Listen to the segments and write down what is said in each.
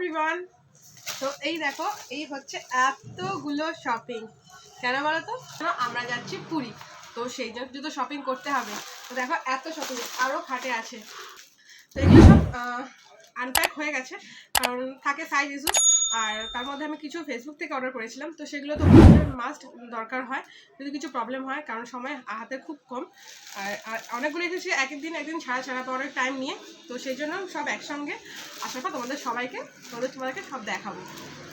Everyone তো এই দেখো, এই হচ্ছে এতগুলো শপিং কেন বলো তো আমরা যাচ্ছি পুরী? তো সেই জন্য তো শপিং করতে হবে। তো দেখো, এত শপিং আরও খাটে আছে। তো এগুলো সব আনপ্যাক হয়ে গেছে। কারণ থাকে সাইজ ইস্যু আর তার মধ্যে আমি কিছু ফেসবুক থেকে অর্ডার করেছিলাম। তো সেগুলো তো মাস্ট দরকার হয়। যদি কিছু প্রবলেম হয়, কারণ সময় হাতে খুব কম। আর অনেকগুলো এসেছি এক একদিন একদিন ছাড়া ছাড়া অনেক টাইম নিয়ে। তো সেই জন্য সব একসঙ্গে আসার পর তোমাদের সবাইকে, তোমাদের, তোমাদেরকে সব দেখাবো।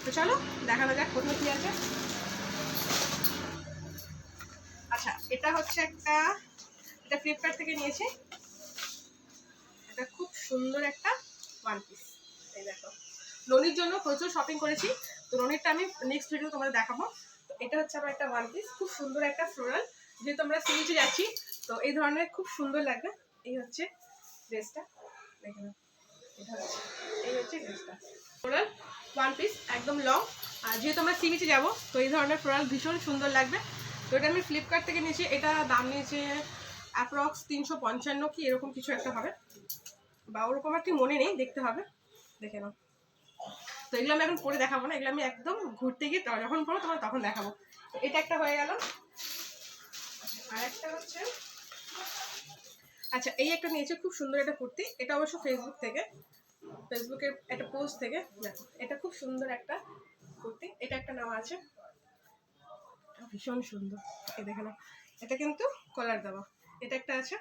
তো চলো দেখানো যাক কোথাও কী আছে। আচ্ছা এটা হচ্ছে একটা, এটা ফ্লিপকার্ট থেকে নিয়েছি। এটা খুব সুন্দর একটা ওয়ান পিস এই দেখো। ননির জন্য প্রচুর শপিং করেছি। তো ননিরটা আমি নেক্সট ভিডিও তোমাদের দেখাবো। তো এটা হচ্ছে আমার একটা ওয়ান পিস খুব সুন্দর একটা ফ্লোরাল যেহেতু আমরা সিরিজে যাচ্ছি, তো এই ধরনের খুব সুন্দর লাগবে। এই হচ্ছে ড্রেসটা এই হচ্ছে ড্রেসটা ফ্লোরাল ওয়ান পিস একদম লং আর যেহেতু আমরা সি যাব, তো এই ধরনের ফ্লোরাল ভীষণ সুন্দর লাগবে। তো এটা আমি ফ্লিপকার্ট থেকে নিয়েছি। এটা দাম নিয়েছে অ্যাপ্রক্স তিনশো পঞ্চান্ন কি এরকম কিছু একটা হবে। বা ওরকম আর কি মনে নেই, দেখতে হবে। দেখে নাও। তো এগুলো আমি এখন পরে দেখাবো না, এগুলো আমি একদম ঘুরতে গিয়ে যখন পড়ো তোমার তখন দেখাবো। এটা একটা হয়ে গেল। আর একটা হচ্ছে আচ্ছা এই একটা নিয়েছে খুব সুন্দর একটা কুর্তি। এটা অবশ্য ফেসবুক থেকে ফেসবুকের একটা পোস্ট থেকে। দেখো এটা খুব সুন্দর একটা কুর্তি। এটা একটা নাম আছে। ভীষণ সুন্দর। এই দেখে নাও। এটা কিন্তু কলার দেওয়া। এটা একটা আছে।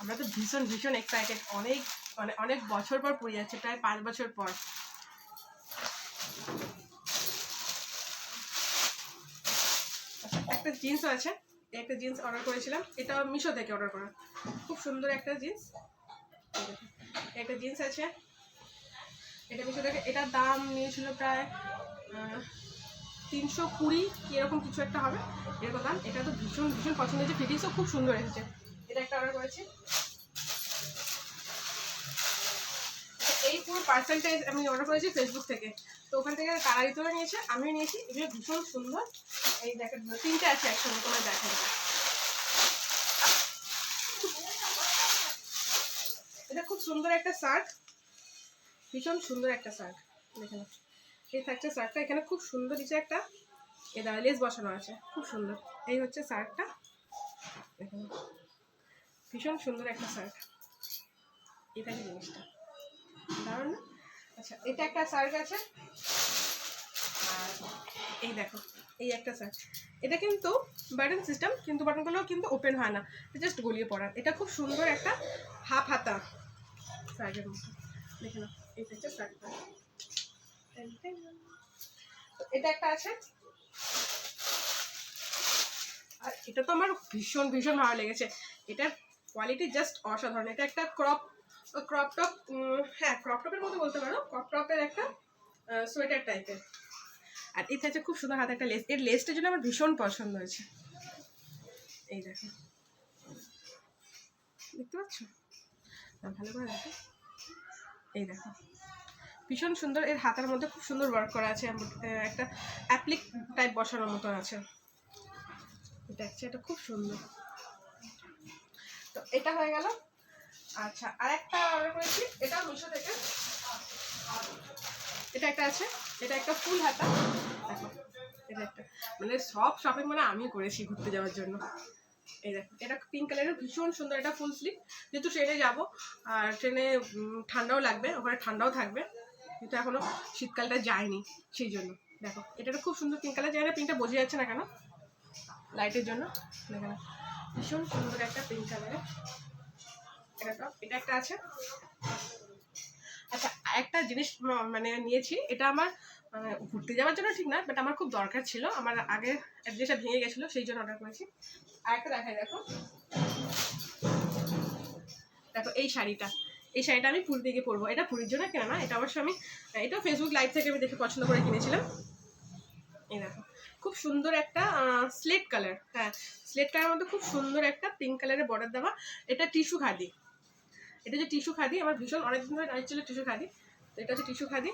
আমরা তো ভীষণ ভীষণ এক্সাইটেড অনেক মানে অনেক বছর পর পড়ে যাচ্ছে, প্রায় পাঁচ বছর পর। একটা জিন্সও আছে, একটা জিন্স অর্ডার করেছিলাম। এটা মিশো থেকে অর্ডার করা। খুব সুন্দর একটা জিন্স। একটা জিন্স আছে। এটা মিশো থেকে, এটার দাম নিয়েছিল প্রায় তিনশো কুড়ি, এরকম কিছু একটা হবে। এরকম দাম এটা তো ভীষণ ভীষণ পছন্দ হয়েছে ফিটিংসও খুব সুন্দর এসেছে। এটা একটা অর্ডার করেছি। আচ্ছা, এই পুরো পার্সেলটাই আমি অর্ডার করেছি ফেসবুক থেকে। তো ওখান থেকে তারাই তোলা নিয়েছে আমিও নিয়েছি। এগুলো ভীষণ সুন্দর। এই দেখেন তিনটে আছে একসঙ্গে তোমার দেখা এটা খুব সুন্দর একটা শার্ট। ভীষণ সুন্দর একটা শার্ট। দেখে এই থাকছে শার্টটা। এখানে খুব সুন্দর দিচ্ছে একটা এ দাঁড়া লেস বসানো আছে। খুব সুন্দর। এই হচ্ছে শার্টটা। দেখে নাও। ভীষণ সুন্দর একটা শার্ট। এটা কি জিনিসটা। দারুণ না? আচ্ছা এটা একটা শার্ট আছে। আর এই দেখো, এই একটা শার্ট। এটা কিন্তু বাটন সিস্টেম কিন্তু বাটনগুলো কিন্তু ওপেন হয় না। জাস্ট গলিয়ে পড়ার। এটা খুব সুন্দর একটা হাফ হাতা শার্টের মতো। দেখে নাও, এই হচ্ছে শার্টটা এটা একটা আছে। আর এটা তো আমার ভীষণ ভীষণ ভালো লেগেছে। এটার কোয়ালিটি জাস্ট অসাধারণ। এটা একটা ক্রপ ক্রপ টপ হ্যাঁ ক্রপ টপের মতো বলতে পারো। ক্রপ টপের একটা সোয়েটার টাইপের আর এতে আছে খুব সুন্দর হাতে একটা লেস এর লেসটার জন্য আমার ভীষণ পছন্দ হয়েছে। এই দেখো। দেখতে পাচ্ছ? না, ভালো করে দেখো। এই দেখো। ভীষণ সুন্দর এর হাতার মধ্যে খুব সুন্দর ওয়ার্ক করা আছে। একটা অ্যাপ্লিক টাইপ বসানোর মতো আছে। এটা হচ্ছে এটা খুব সুন্দর। তো এটা হয়ে গেল। আচ্ছা আর একটা অর্ডার করেছি। এটা মিশো থেকে। এটা একটা আছে। এটা একটা ফুল হাতা। দেখো, এটা একটা। মানে সব শপিং মানে আমি করেছি ঘুরতে যাওয়ার জন্য। এই এটা পিঙ্ক কালারের ভীষণ সুন্দর এটা ফুল স্লিভ যেহেতু ট্রেনে যাব, আর ট্রেনে ঠান্ডাও লাগবে, ওখানে ঠান্ডাও থাকবে। কিন্তু এখনও শীতকালটা যায়নি, সেই জন্য। দেখো এটা খুব সুন্দর পিঙ্ক কালার যায় পিঙ্কটা বোঝা যাচ্ছে না কেন? লাইটের জন্য। দেখে। ভীষণ সুন্দর একটা পিঙ্ক কালারের এটা এটা একটা আছে। আচ্ছা একটা জিনিস মানে নিয়েছি, এটা আমার মানে ঘুরতে যাওয়ার জন্য ঠিক না বাট আমার খুব দরকার ছিল। আমার আগের অ্যাড্রেসটা ভেঙে গেছিল, সেই জন্য অর্ডার করেছি। আর একটা দেখাই, দেখো। দেখো, এই শাড়িটা। এই শাড়িটা আমি পুরী থেকে পরবো। এটা পুরীর জন্য কেনা না, এটা অবশ্য আমি, এটা ফেসবুক লাইভ থেকে আমি দেখে পছন্দ করে কিনেছিলাম। এই দেখো। খুব সুন্দর একটা স্লেট কালার হ্যাঁ স্লেট কালারের মধ্যে খুব সুন্দর একটা পিঙ্ক কালারের বর্ডার দেওয়া। এটা টিস্যু খাদি। এটা যে টিস্যু খাদি, আমার ভীষণ অনেকদিন ধরে টাইট ছিল টিস্যু খাদি। তো এটা হচ্ছে টিস্যু খাদি।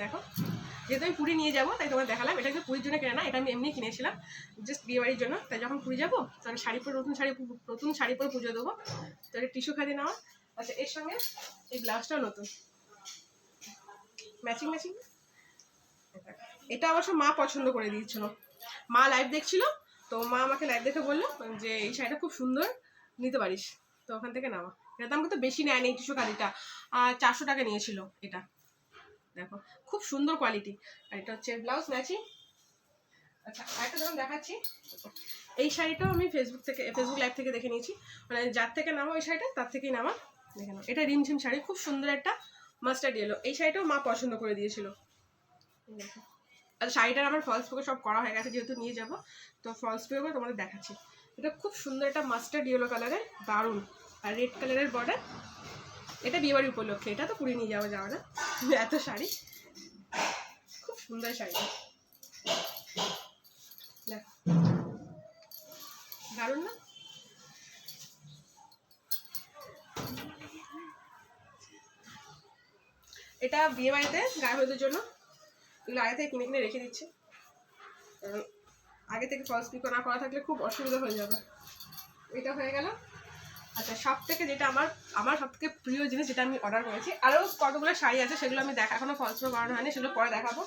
দেখো, যেহেতু আমি পুরী নিয়ে যাব, তাই তোমার দেখালাম। এটা কিন্তু পুরীর জন্য কেনা না, এটা আমি এমনি কিনেছিলাম জাস্ট বিয়ে বাড়ির জন্য। তাই যখন পুরী যাব, তাহলে শাড়ি পরে, নতুন শাড়ি নতুন শাড়ি পরে পুজো দেবো। তো এটা টিস্যু খাদি নেওয়া। আচ্ছা এর সঙ্গে এই ব্লাউজটাও নতুন। ম্যাচিং ম্যাচিং এটা অবশ্য মা পছন্দ করে দিয়েছিল। মা লাইভ দেখছিল, তো মা আমাকে লাইভ দেখে বলল যে, এই শাড়িটা খুব সুন্দর, নিতে পারিস। তো ওখান থেকে নেওয়া এটা দাম কিন্তু বেশি নেয়নি এই টিস্যু কালিটা আর চারশো টাকা নিয়েছিল এটা। দেখো, খুব সুন্দর কোয়ালিটি আর এটা হচ্ছে ব্লাউজ ম্যাচিং আচ্ছা আরেকটা যখন দেখাচ্ছি। এই শাড়িটাও আমি ফেসবুক থেকে ফেসবুক লাইভ থেকে দেখে নিয়েছি। মানে যার থেকে নামা ওই শাড়িটা, তার থেকেই নামা। দেখে নাও। এটা রিমঝিম শাড়ি, খুব সুন্দর একটা মাস্টার্ড ইয়েলো এই শাড়িটাও মা পছন্দ করে দিয়েছিল। দেখো। শাড়িটার আমার ফলস পিকো সব করা হয়ে গেছে, যেহেতু নিয়ে যাব। তো ফলস পিকো তোমাদের দেখাচ্ছি। এটা খুব সুন্দর একটা মাস্টার্ড ইয়েলো কালারের দারুণ। আর রেড কালারের বর্ডার এটা বিয়েবাড়ি উপলক্ষে। এটা তো পুরী নিয়ে যাওয়া যাবে না। এত শাড়ি। খুব সুন্দর শাড়িটা দারুণ না? এটা বিয়ে বাড়িতে গায়ে হলুদের জন্য। এগুলো আগে থেকে কিনে কিনে রেখে দিচ্ছি। আগে থেকে ফলস পিকো না করা থাকলে খুব অসুবিধা হয়ে যাবে। এটা হয়ে গেল। আচ্ছা সব থেকে যেটা আমার আমার সব থেকে প্রিয় জিনিস যেটা আমি অর্ডার করেছি আরও কতগুলো শাড়ি আছে সেগুলো আমি দেখা, এখনও ফলস পিকো করানো হয়নি, সেগুলো পরে দেখাবো।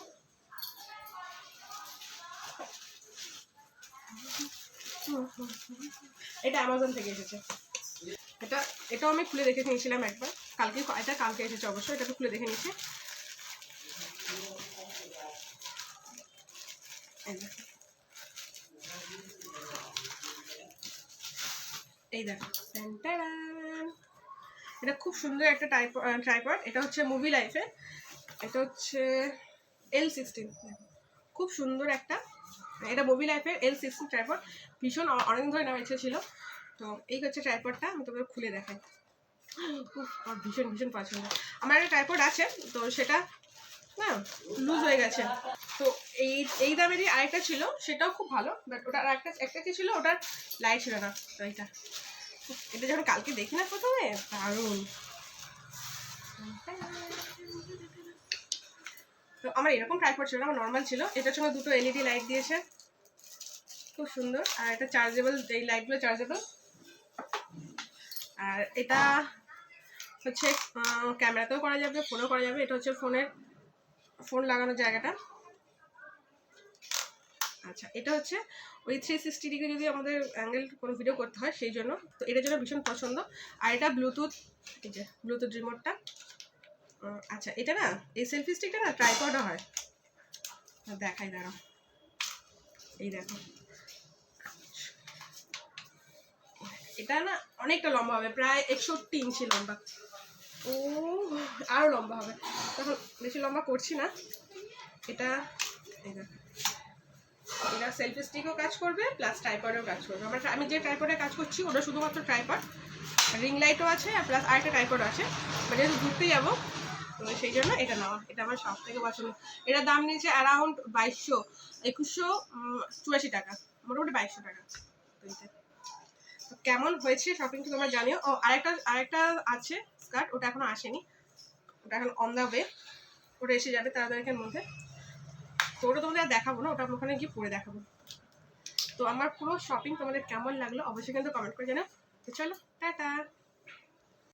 এটা অ্যামাজন থেকে এসেছে। এটা, এটাও আমি খুলে দেখে নিয়েছিলাম একবার। কালকে, এটা কালকে এসেছে অবশ্যই এটা খুলে দেখে নিয়েছি। এই দেখো। এটা খুব সুন্দর একটা টাইপ ট্রাইপড এটা হচ্ছে মুভি লাইফে এটা হচ্ছে এল সিক্সটিন খুব সুন্দর একটা, এটা মুভি লাইফের এল সিক্সটিন ট্রাইপড ভীষণ অ- অনেকদিন ধরে নেওয়ার ইচ্ছে ছিল। তো এই হচ্ছে ট্রাইপডটা আমি তোমাকে খুলে দেখাই। আমার ভীষণ ভীষণ পছন্দ। আমার একটা ট্রাইপড আছে, তো সেটা না লুজ হয়ে গেছে। তো এই এই দামেরই আরেকটা ছিল সেটাও খুব ভালো বাট ওটার একটা একটা কি ছিল ওটার লাইট ছিল না উফ, এটা যখন কালকে দেখি না প্রথমে দারুণ। তো আমার এরকম ট্রাইপড ছিল না আমার নর্মাল ছিল। এটার সঙ্গে দুটো এলইডি লাইট দিয়েছে। খুব সুন্দর। আর এটা চার্জেবল এই লাইটগুলো চার্জেবল আর এটা হচ্ছে ক্যামেরাতেও করা যাবে ফোনেও করা যাবে। এটা হচ্ছে ফোনের ফোন লাগানোর জায়গাটা। আচ্ছা এটা হচ্ছে ওই থ্রি সিক্সটি ডিগ্রি যদি আমাদের অ্যাঙ্গেল কোনো ভিডিও করতে হয়, সেই জন্য। তো এটার জন্য ভীষণ পছন্দ। আর এটা ব্লুটুথ এই যে ব্লুটুথ রিমোটটা আচ্ছা এটা না, এই সেলফি স্টিকটা না ট্রাইপডও হয়, দেখাই, দাঁড়াও। এই দেখো। এটা না অনেকটা লম্বা হবে, প্রায় একষট্টি ইঞ্চি লম্বা। ও আরও লম্বা হবে। তখন বেশি লম্বা করছি না। এটা এটা সেলফি স্টিকও কাজ করবে প্লাস ট্রাইপডেও কাজ করবে। আমার আমি যে ট্রাইপডে কাজ করছি, ওটা শুধুমাত্র ট্রাইপড রিং লাইটও আছে, আর প্লাস আরেকটা ট্রাইপড আছে। মানে যেহেতু ঘুরতে যাব, তো সেই জন্য এটা নেওয়া। এটা আমার সব থেকে পছন্দ। এটার দাম নিয়েছে অ্যারাউন্ড বাইশশো, একুশশো চুরাশি টাকা। মোটামুটি বাইশশো টাকা। তো এইটা। কেমন হয়েছে শপিংটা তোমরা জানিও। ও, আরেকটা আরেকটা আছে স্কার্ট ওটা এখনও আসেনি। ওটা এখন অন দা ওয়ে ওটা এসে যাবে তাড়াতাড়ির মধ্যে। তো ওটা তোমাদের দেখাবো না, ওটা ওখানে গিয়ে পরে দেখাবো। তো আমার পুরো শপিং তোমাদের কেমন লাগল অবশ্যই কিন্তু কমেন্ট করে জানাও। তো চলো, টাটা।